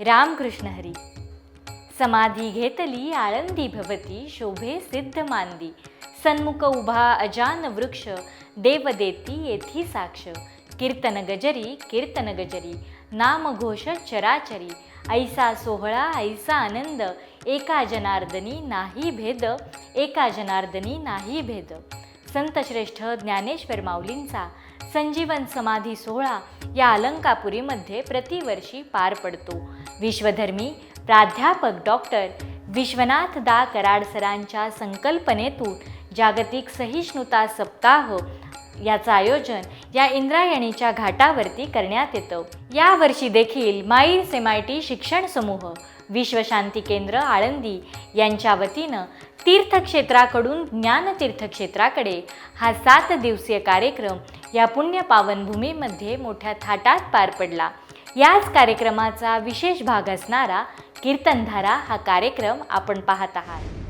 रामकृष्ण हरी. समाधी घेतली आळंदी भवती शोभे सिद्ध मांदी सन्मुख उभा अजान वृक्ष देव देती येथी साक्ष. कीर्तन गजरी कीर्तन गजरी नामघोष चराचरी. ऐसा सोहळा ऐसा आनंद एका जनार्दनी नाही भेद एका जनार्दनी नाही भेद. संतश्रेष्ठ ज्ञानेश्वर माऊलींचा संजीवन समाधी सोहळा या अलंकापुरीमध्ये प्रतिवर्षी पार पडतो. विश्वधर्मी प्राध्यापक डॉक्टर विश्वनाथ दा कराड सरांच्या संकल्पनेतून जागतिक सहिष्णुता सप्ताह याचं आयोजन या इंद्रायणीच्या घाटावरती करण्यात येतं. यावर्षी देखील माई सेमायटी आय टी शिक्षण समूह विश्वशांती केंद्र आळंदी यांच्या वतीनं तीर्थक्षेत्राकडून ज्ञानतीर्थक्षेत्राकडे हा सात दिवसीय कार्यक्रम या पुण्य पावनभूमीमध्ये मोठ्या थाटात पार पडला. याच कार्यक्रमाचा विशेष भाग असणारा कीर्तनधारा हा कार्यक्रम आपण पाहत आहात.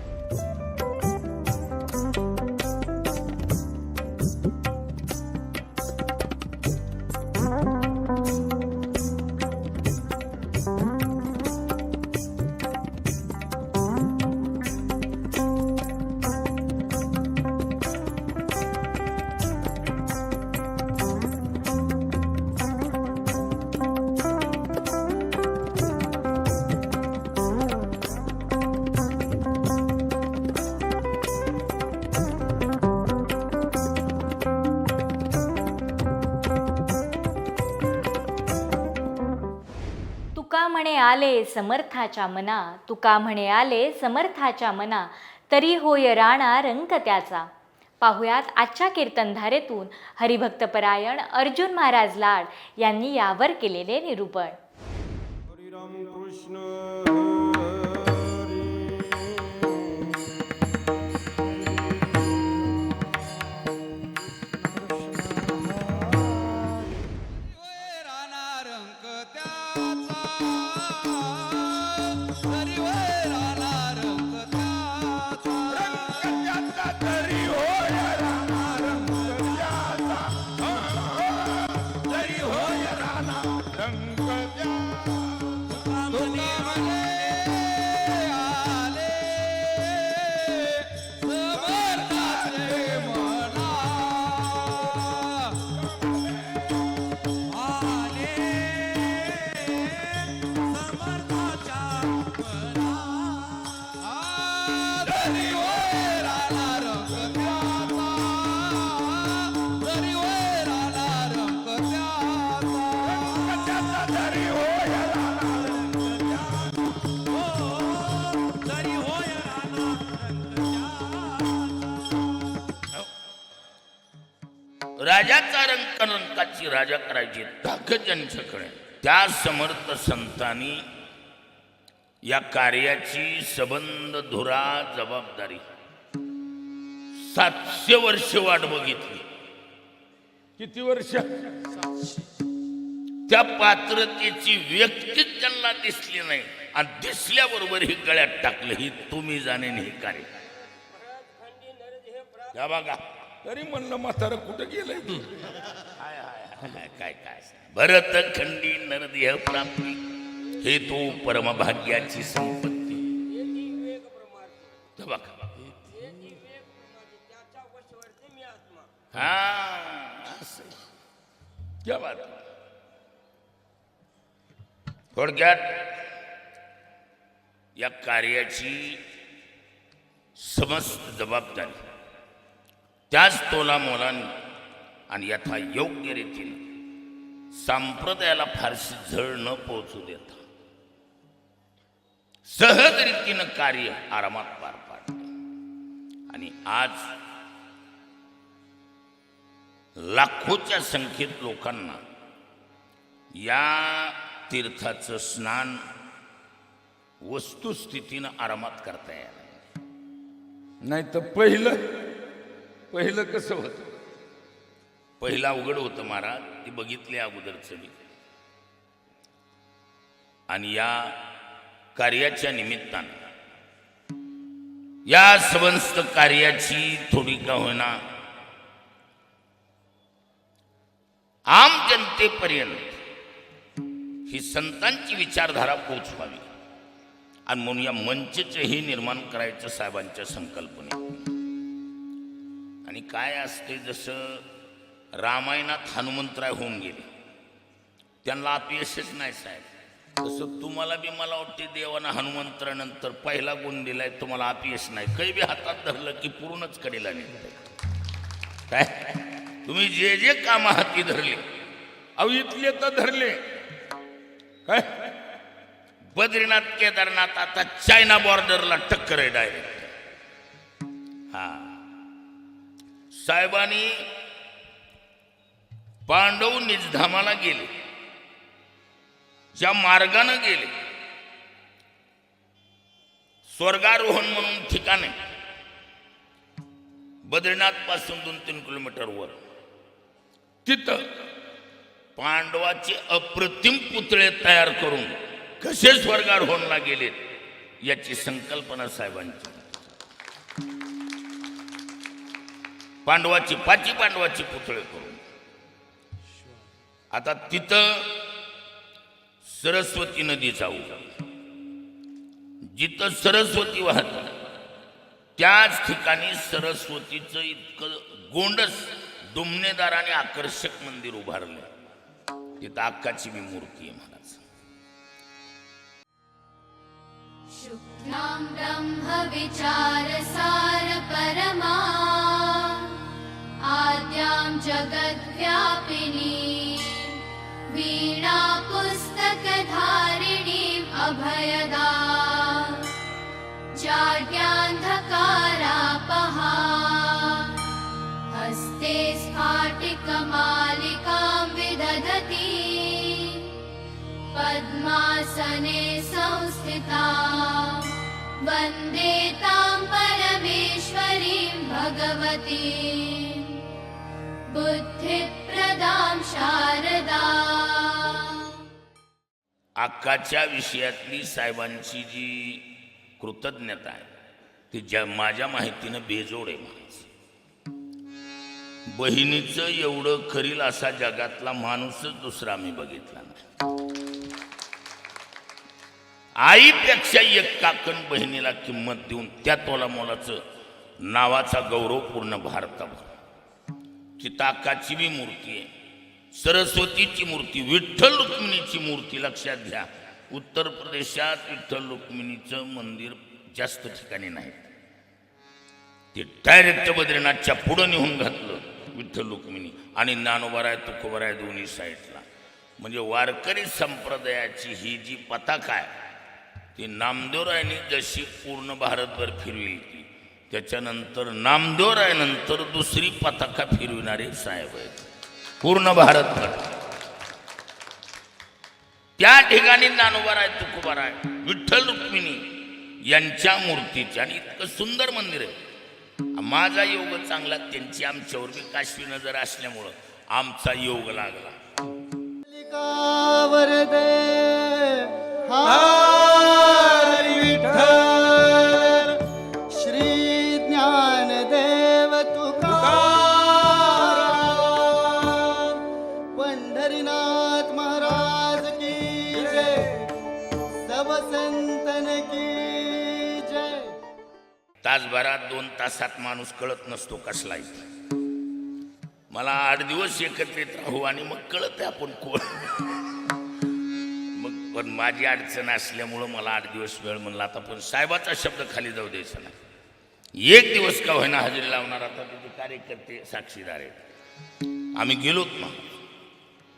आले समर्थाच्या मना. तुका म्हणे आले समर्थाच्या मना. तरी होय राणा रंक त्याचा. पाहुयात आजच्या कीर्तनधारेतून हरिभक्तपरायण अर्जुन महाराज लाड यांनी यावर केलेले निरूपण. राजाचा रंक रंकाची राजा करायची. ताकद ज्यांच्याकडे त्या समर्थ संतांनी या कार्याची सबंध धुरा जबाबदारी. सातशे वर्ष वाट बघितली. किती वर्ष? त्या पात्रतेची व्यक्तीच त्यांना दिसली नाही. आणि दिसल्याबरोबर ही गळ्यात टाकलं ही तुम्ही जाणे हे कार्य या बघा. तरी म्हणलं म्हातारा कुठं गेलंय तू? काय काय? भरत खंडी नरदेह प्राप्ती. हे तो परमभाग्याची संपत्ती. हा क्या बात थोडक्यात या कार्याची समस्त जबाबदारी. त्याच तोला मोलाने. आणि यथा योग्य रीतीनं संप्रदायाला फारशी झळ न पोहोचू देता. सहज रीतीनं कार्य आरामात पार पाडत. आणि आज लाखोच्या संख्येत लोकांना या तीर्थाचं स्नान वस्तुस्थितीनं आरामात करता येणार नाही तर पहिलं पहिलं कसं होत? पहिला अवघड होतं महाराज ती बघितली अगोदरचं मी. आणि या कार्याच्या निमित्तानं या समस्त कार्याची थोडी का होईना आम जनतेपर्यंत ही संतांची विचारधारा पोचवावी आणि म्हणून या मंचचंही निर्माण करायचं साहेबांच्या संकल्पने आणि काय असते जसं रामायणात हनुमंतराय होऊन गेले. त्यांना अपयशच नाही साहेब. तसं तुम्हाला बी मला वाटते देवानं हनुमंतरानंतर पहिला गुण दिलाय तुम्हाला अपयश नाही. काही बी हातात धरलं की पूर्णच कडेला निघत काय? तुम्ही जे जे काम हाती धरले अहो इथले तर धरले. काय? बद्रीनाथ केदारनाथ आता चायना बॉर्डरला टक्कर आहे डायरेक्ट साहेबांनी पांडव निजधामाला गेले. ज्या मार्गानं गेले. स्वर्गारोहण म्हणून ठिकाण. आहे बद्रीनाथपासून दोन तीन किलोमीटर वर. तिथं पांडवाचे अप्रतिम पुतळे तयार करून कसे स्वर्गारोहणला गेलेत याची संकल्पना साहेबांची. पांडवाची पाची पांडवाची पुतळे करून. आता तिथं सरस्वती नदी जाऊ जिथं सरस्वती वाहत त्याच ठिकाणी सरस्वतीचं इतकं गोंडस दुमनेदार आणि आकर्षक मंदिर उभारलं तिथं अक्काची मी मूर्ती आहे महाराज. शुक्लां ब्रह्मविचारसार परमा आद्यां जगद्व्यापिनी। वीणापुस्तकधारिणीम् अभयदा। जाड्यान्धकारापहा। हस्ते स्फाटिकमालिकां विदधती। पद्मासने संस्थिता। वन्दे तां परमेश्वरीं भगवती बुद्धिप्रदां शारदा। अक्काच्या विषयातली साहेबांची जी कृतज्ञता आहे ती ज्या माझ्या माहितीनं बेजोड आहे माणूस बहिणीचं एवढं करील असा जगातला माणूसच दुसरा मी बघितला नाही. आईपेक्षा एक काकण बहिणीला किंमत देऊन त्या तोला मोलाचं नावाचा गौरवपूर्ण भारताभर चिताकाची बी मूर्ती आहे. सरस्वतीची मूर्ती विठ्ठल रुक्मिणीची मूर्ती लक्षात घ्या. उत्तर प्रदेशात विठ्ठल रुक्मिणीचं मंदिर जास्त ठिकाणी नाही. ते डायरेक्ट बद्रीनाथच्या पुढं निघून घातलं विठ्ठल रुक्मिणी आणि ज्ञानोबाराय तुकोबराय दोन्ही साईडला. म्हणजे वारकरी संप्रदायाची ही जी पताका आहे ती नामदेवरायनी जशी पूर्ण भारतभर फिरविली त्याच्यानंतर नामदेवरायनंतर दुसरी पताका फिरविणारे साहेब आहेत. पूर्ण भारतभर त्या ठिकाणी ज्ञानोबाराय तुकोबाराय विठ्ठल रुक्मिणी यांच्या मूर्तीचे आणि इतकं सुंदर मंदिर आहे. माझा योग चांगला त्यांची आमच्यावर काश्मी नजर असल्यामुळं आमचा योग लागला. तासात माणूस कळत नसतो कसलाही. मला आठ दिवस एकत्रित राहू आणि मग कळत आहे आपण कोण. मग पण माझी अडचण असल्यामुळं मला आठ दिवस वेळ म्हणला आता पण साहेबाचा शब्द खाली जाऊ द्यायचा नाही एक दिवस का होईना हजेरी लावणार आता त्याचे कार्यकर्ते साक्षीदार आहेत. आम्ही गेलोत ना.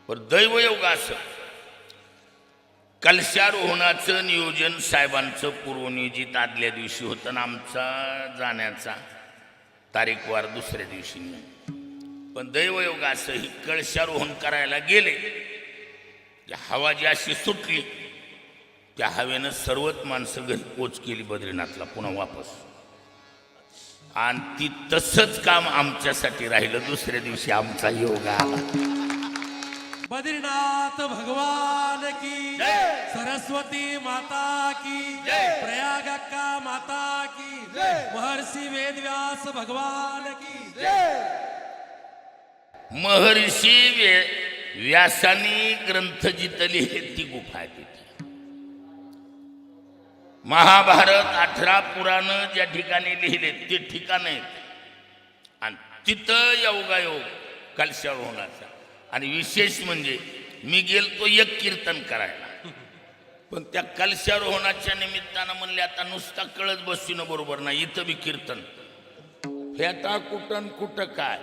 पण दैवयोग असं. कलशारोहणाचं नियोजन साहेबांचं पूर्वनियोजित आदल्या दिवशी होतं आणि आमचा जाण्याचा. तारीखवार दुसऱ्या दिवशी. नाही पण दैवयोग असं ही कळशारोहण करायला गेले. की हवा जी अशी सुटली त्या हवेनं सर्वच माणसं घरी पोच केली बद्रीनाथला पुन्हा वापस. आणि ती तसंच काम आमच्यासाठी राहिलं दुसऱ्या दिवशी आमचा योग आला. बद्रीनाथ भगवान की जय. सरस्वती माता की जय. प्रयाग अक्का माता की महर्षी वेदव्यास भगवान की। महर्षी वे व्यासानी ग्रंथ जिथं लिहिले ती गुफा आहे तिथे. महाभारत अठरा पुराण ज्या ठिकाणी लिहिले ते ठिकाण आहेत. आणि तिथं योगायोग कलशावर होण्याचा आणि विशेष म्हणजे मी गेलतो एक कीर्तन करायला. पण त्या कलशारोहणाच्या निमित्तानं म्हणले आता नुसता कळत बसून बरोबर नाही इथं बी कीर्तन. फेटा कुठं कुठं काय?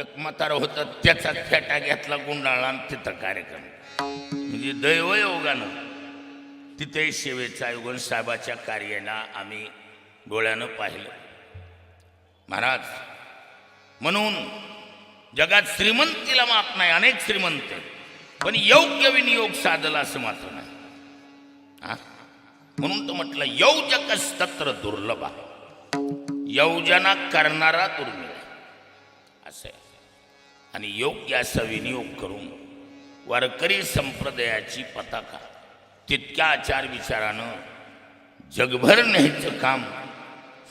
एक म्हातारा होता त्याचा फेटा घेतला गुंडाळला आणि तिथं कार्यक्रम. म्हणजे दैवयोगानं तिथे सेवेचा आयोगन साहेबाच्या कार्याला आम्ही डोळ्यानं पाहिलं. महाराज म्हणून जगात श्रीमंतीला माप नाही अनेक श्रीमंत पण योग्य विनियोग साधला असं मात्र नाही. हा? म्हणून तर म्हटलं यौजकस तत्र दुर्लभ यौजना करणारा दुर्मिळ असं आहे. आणि योग्य असा विनियोग करून वारकरी संप्रदायाची पताका तितक्या आचार विचारानं जगभर न्यायचं काम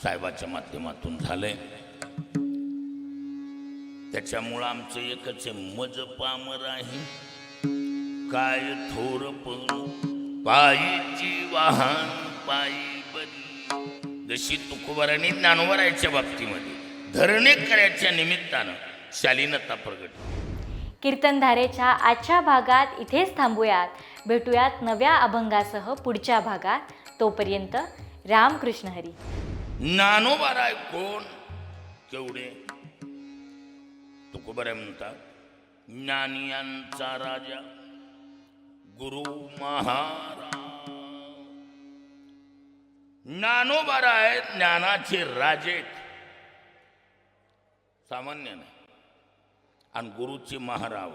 साहेबाच्या माध्यमातून झालंय. त्याच्यामुळं आमचं एकच आहे मज पामर आहे. काय थोर पण पायीची वाहन पायी बरी जशी तुकोबारांनी ज्ञानोबरायच्या बाबतीमध्ये धरणे करायच्या निमित्तानं शालीनता प्रगट कीर्तनधारेच्या आजच्या भागात इथेच थांबूयात. भेटूयात नव्या अभंगासह पुढच्या भागात. तोपर्यंत रामकृष्ण हरी. ज्ञानोबाराय कोण? केवढे? कुबरे म्हणतात ज्ञानियांचा राजा गुरु महाराज. आहेत ज्ञानाचे राजे सामान्य नाही. आणि गुरुचे महाराव